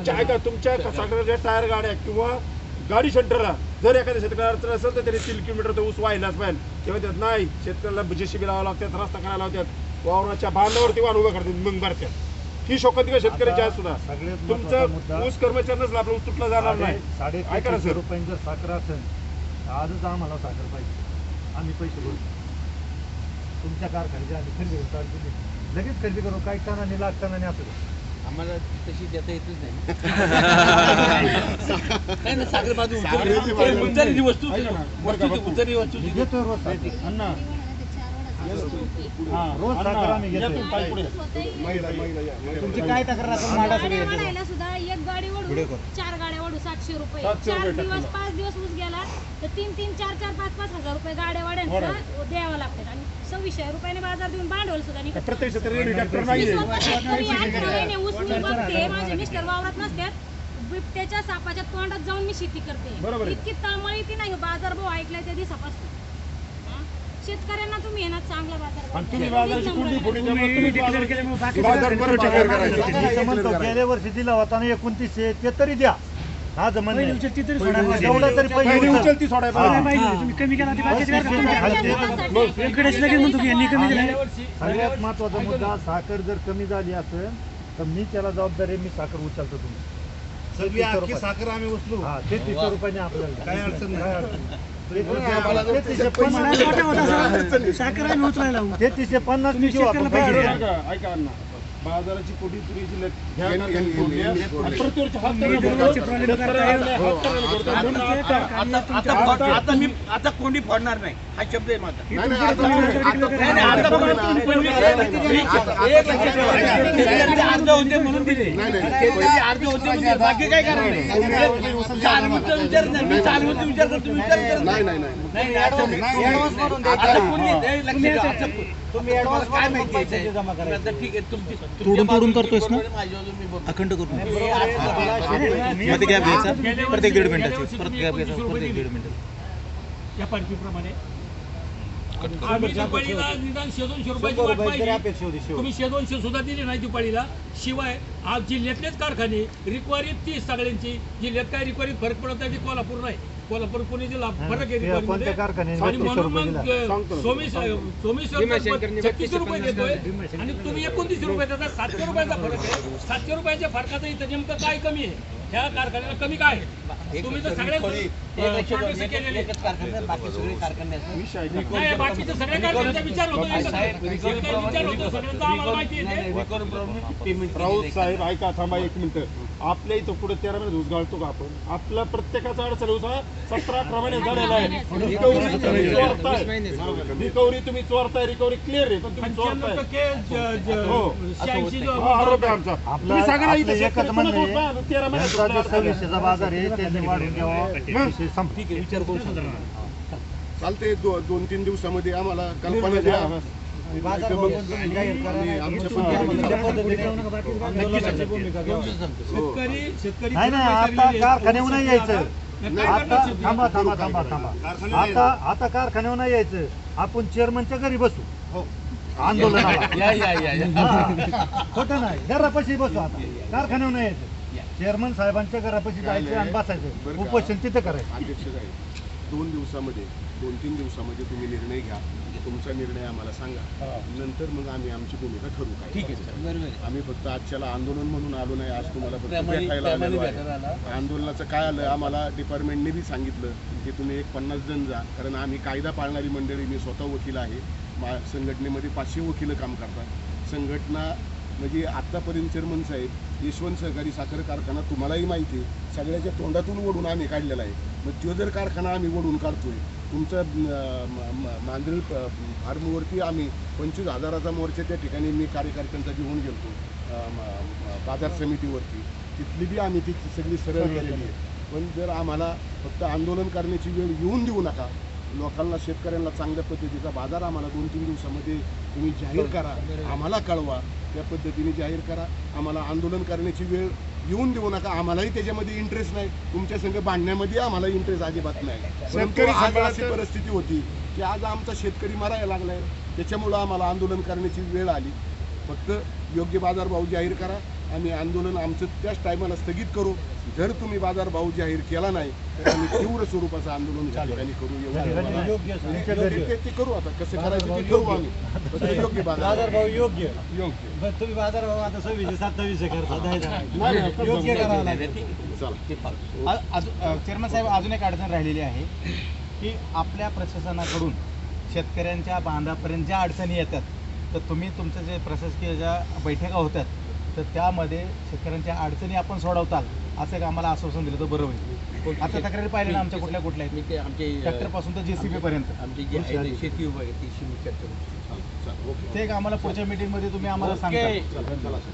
तुमच्या ऐका तुमच्या साखरेच्या टायर गाड्या किंवा गाडी सेंटरला जर एखाद्या शेतकऱ्याला अडचण असेल तर त्याने तीन किलोमीटर तर ऊस व्हायलाच पाहिजे. तेव्हा त्यात नाही शेतकऱ्याला जेसीबी लावावं लागतात रस्ता करायला लावतात वावराच्या बांधावरती वाहन उभं करतात मग भरतात. ही शोकत शेतकऱ्याची आहे सुद्धा? तुमचं ऊस कर्मचारी नसला आपला ऊस तुटला जाणार नाही ऐका ना सर. रुपयांनी जर साखर असेल आजच आम्हाला साखर पाहिजे. आम्ही पैसे भरू. तुमच्या कारखान्याची आम्ही खरेदी करू चालू केली. लगेच खरेदी करू काही टाणाने लागताना नाही असं. आम्हाला तशी देता येतच नाही. नाही साखर बाजू. उतरलेली वस्तू ना, का वस्तू बापू? उतरलेली वस्तू मी घेतोय रोज हा आम्ही. तुमची काय तक्रार असेल मांडा सगळी गाड्या येते. वाढायला सुद्धा एक गाडी चार गाड्या वडू सातशे रुपये. सातशे चार रुपये दिवस. पाच दिवस ऊस गेला तर तीन तीन चार चार पाच पाच हजार रुपये गाड्या वाड्यांना द्यावं लागतात. आणि सव्वीसशे रुपयाने बाजार देऊन भांडवल सुद्धा निघत. प्रत्येक शेतकरी ट्रॅक्टर मी नाहीये. स्वतः शेतकरी आहे, अकरा महिने ऊस मी बघते माझे मिस्टर वावरात नसतात. बिबट्याच्या सापाच्या तोंडात जाऊन मी शेती करते. आहे. इतकी तळमळी ती नाही बाजार भाव ऐकलाय त्या दिवसापासून? शेतकऱ्यांना तुम्ही येणार चांगला बाजार आणि तुम्ही भाव बाजाराची द्या. कुंडी एक फोडून नंबर त्यामुळे तुम्ही बाजार- बाजार बरं declare करायचे. मी म्हणतो गेल्या वर्षी दिला होता ना एकोणतीसशे ते तरी द्या. हा जमान एवढं तरी पहिली पैसे उचलती. सोडाय पाहिजे. सगळ्यात महत्त्वाचा मुद्दा साखर जर कमी झाली असेल तर मी त्याला जबाबदारी आहे, मी साखर उचलतो तुम्ही. सगळी साखर आम्ही उचलू. हा तेहतीसशे रुपयाने आपल्याला. काय अडचण नाही. तेहतीसशे पन्नास मी पैसे. ऐका, ऐका अण्णा. बाजाराची कोटी तुरीची आता- मी आता कोणी फोडणार नाही हा शब्द आहे माझा होते म्हणून दिले नाही, नाही. शेतकऱ्यांचे अर्ज होते. बाकी काय करणार विचार नाही मी चालवूचा विचार करतो तुम्ही विचार करत नाही हे तुम्ही काय माहिती ठीक आहे तुमची तोडून तोडून करतोयस ना? अखंड करून. मध्ये गॅप घ्यायचा प्रत्येक दीड मिनिटाची. परत गॅप घ्यायचा प्रत्येक दीड मिनिटाची. या पार्टीप्रमाणे आम्ही दिवाळीला निदान शे दोनशे रुपयाची वाट पाहिजे तुम्ही शे दोनशे सुद्धा दिली नाही दिवाळीला शिवाय आज जिल्ह्यातलेच कारखाने रिक्वायरीत तीस सगळ्यांची जिल्ह्यात काय रिक्वायरीत फरक पडत नाही ते कोल्हापूर नाही. कोल्हापूर पुणे जिल्हा फरक आहे कोणत्या. कारखान्याने आणि 3200 म्हणून रुपये मग दिला? छत्तीसशे देतोय. आणि तुम्ही एकोणतीसशे रुपये देता सातशे रुपयाचा फरक आहे. सातशे रुपयाच्या फरकाचं इथं नेमकं काय कमी आहे? ह्या कारखान्याला कमी काय? तुम्ही तर सगळे सगळ्या कारखान्यांचा विचार होतो. विचार होतो. सगळ्यांचा आम्हाला माहिती आहे राऊत साहेब ऐका थांबा एक मिनिट. आपल्या इथं पुढे तेरा महिने घालतो का आपण? आपला प्रत्येकाचा अडचण ऊस हा सतरा महिने झालेला आहे. रिकव्हरी तुम्ही चोरताय. रिकव्हरी तुम्ही चोरताय रिकव्हरी क्लिअर आहे पण तुम्ही चोरताय. हो. हा आरोप आहे आमचा. तुम्ही इथं होत तेरा महिन्यात जो. सव्वीसशेचा बाजार आहे त्यांनी वाढून द्यावा विषय संपला. चालते दो- दोन तीन दिवसामध्ये आम्हाला कल्पना द्या. बाजार जाहीर करा. आणि. आमच्या. शेतकरी शेतकरी नाही नाही आता कारखान्यावर नाही यायचं. आता थांबा थांबा थांबा थांबा आता आता कारखान्यावर नाही यायचं. आपण चेअरमनच्या घरी बसू. हो. आंदोलनाला. या या या या. हा. खोटं नाही. घरापाशी बसू आता. कारखान्यावर नाही यायचं. चेअरमन साहेबांच्या घरापाशी जायचं आणि बसायचं? उपोषण तिथं करायचं. अध्यक्ष साहेब दोन दिवसामध्ये दोन तीन दिवसामध्ये तुम्ही निर्णय घ्या. तुमचा निर्णय आम्हाला सांगा. नंतर मग आम्ही आमची भूमिका ठरवू काय. ठीक आहे सर. बरोबर आहे. आम्ही फक्त आजच्याला आंदोलन म्हणून आलो नाही आज तुम्हाला फक्त त्यामध्ये- भेटायला त्यामध्ये आलेलो भेटायला आहे आंदोलनाचं काय आलं आम्हाला डिपार्टमेंटने बी सांगितलं की तुम्ही एक पन्नास जण जा कारण आम्ही कायदा पाळणारी मंडळी मी स्वतः वकील आहे. मा संघटनेमध्ये पाचशे वकील काम करतात. संघटना म्हणजे आत्तापर्यंत चेअरमन साहेब यशवंत सहकारी साखर कारखाना तुम्हालाही माहिती आहे. सगळ्याच्या तोंडातून ओढून आम्ही काढलेला आहे. मग तो जर कारखाना आम्ही ओढून काढतोय तुमचं मांजरी फार्मवरती आम्ही पंचवीस हजाराचा मोर्चा त्या ठिकाणी मी कार्यकर्त्यांचा घेऊन गेलतो बाजार समितीवरती. तिथली बी आम्ही ती सगळी सरळ केलेली. आहे. पण जर आम्हाला फक्त आंदोलन करण्याची वेळ येऊन देऊ नका लोकांना शेतकऱ्यांना चांगल्या पद्धतीचा बाजार आम्हाला दोन तीन दिवसामध्ये तुम्ही जाहीर करा. आम्हाला कळवा. त्या पद्धतीने जाहीर करा. आम्हाला आंदोलन करण्याची वेळ येऊन देऊ नका. आम्हालाही त्याच्यामध्ये इंटरेस्ट नाही. तुमच्या संघ बांधण्यामध्ये आम्हाला इंटरेस्ट अजिबात नाही. शेतकरी अशी परिस्थिती होती की आज आमचा शेतकरी मरायला लागलाय. त्याच्यामुळं आम्हाला आंदोलन करण्याची वेळ आली. फक्त योग्य बाजारभाव जाहीर करा. आम्ही आंदोलन आमचं त्याच टायमाला स्थगित करू. जर तुम्ही बाजारभाव जाहीर केला नाही तर आम्ही तीव्र स्वरूपाचं आंदोलन त्या ठिकाणी करू. एवढं. ते- करू आता कसं करायचं ते करू आम्ही. योग्य बाजार. बाजारभाव योग्य. योग्य. तुम्ही बाजारभाव आता सव्वीसशे सत्तावीसशे करता नाही, नाही, योग्य चेअरमन साहेब अजून एक अडचण राहिलेली आहे की आपल्या प्रशासनाकडून शेतकऱ्यांच्या बांधापर्यंत ज्या अडचणी येतात तर तुम्ही तुमचं जे प्रशासकीय ज्या बैठका होतात तर त्यामध्ये शेतकऱ्यांच्या अडचणी आपण सोडवताल असं एक आम्हाला आश्वासन दिलं तर बरं होईल. आता तक्रारी पाहिली ना आमच्या कुठल्या कुठल्या आहेत? आमचे ट्रॅक्टरपासून तर जेसीबी पर्यंत आमची जी आहे ना शेती विभाग आहे ती चर्चा करू ते एक आम्हाला पुढच्या मीटिंगमध्ये तुम्ही आम्हाला चला.